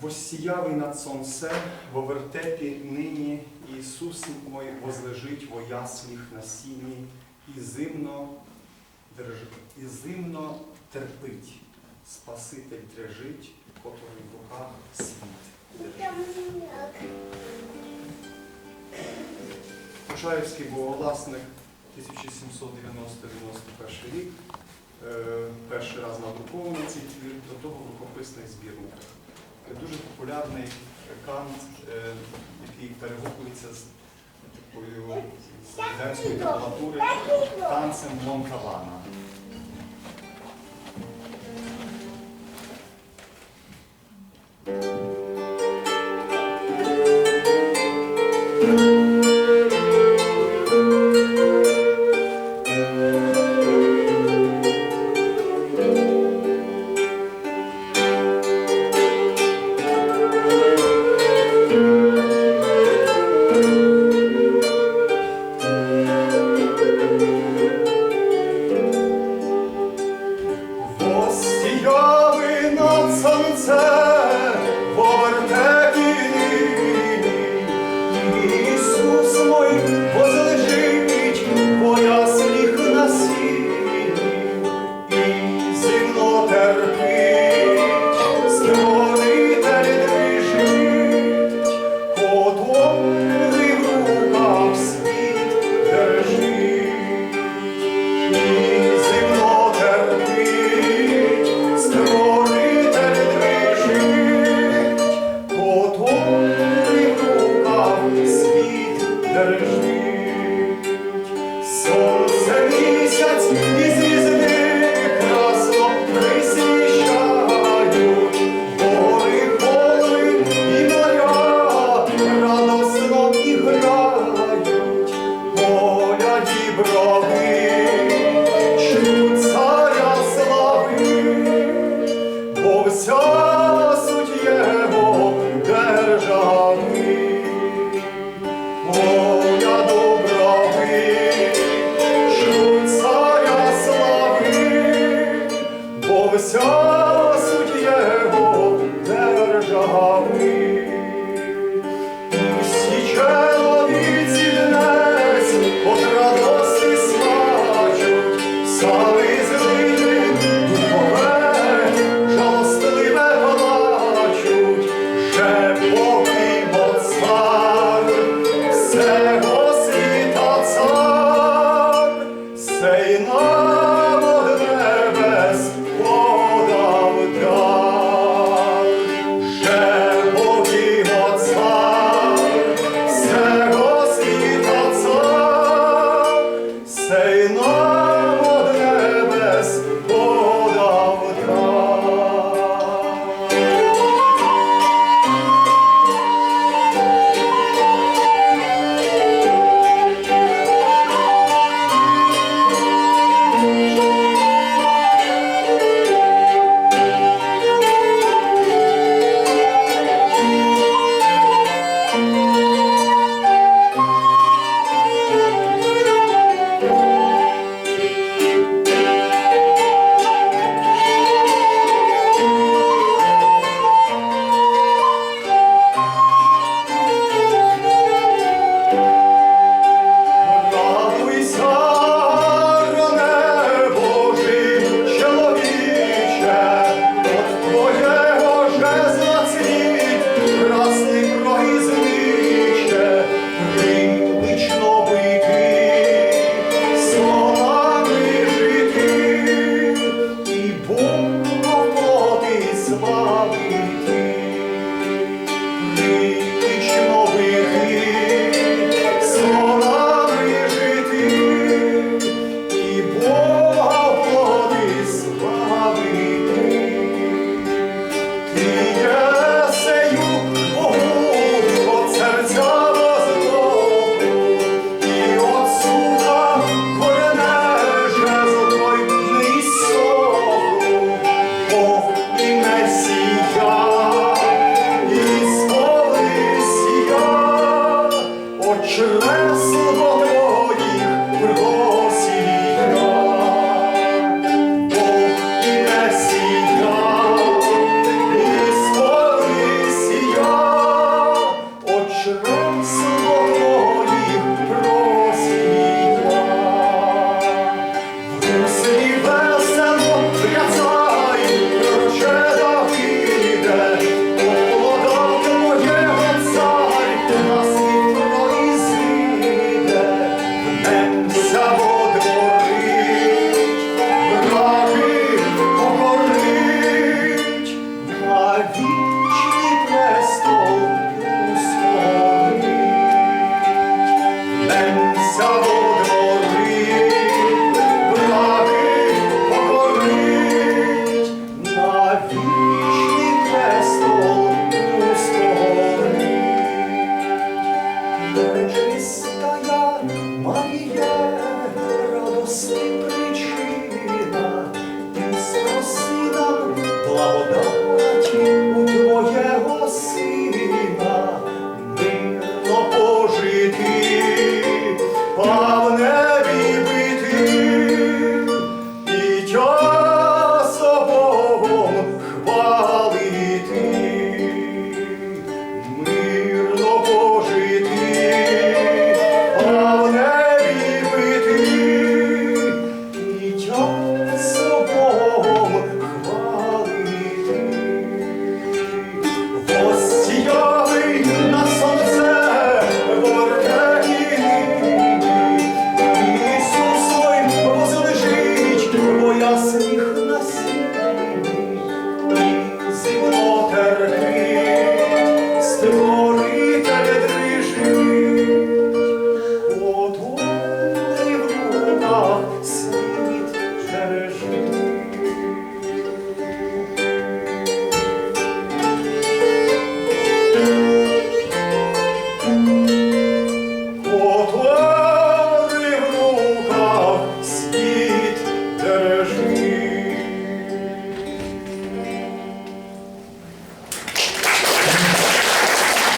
Воссіявий над сонце, во вертепі нині Ісус мой возлежить во ясліх на сіні, і зимно, держ... і зимно терпить, Спаситель трежить, котрий в руках світ держить. Почаївський богогласник 1790-91 рік. Е, Перший раз надрукований цей твір, до того в рукописних збірниках. Е, Дуже популярний кант, е, який перегукується з такою з радянської табулатури танцем Монталана. Вся суть його держави. Моя доброви, чуть царя слави, бо вся суть його держави. Oh.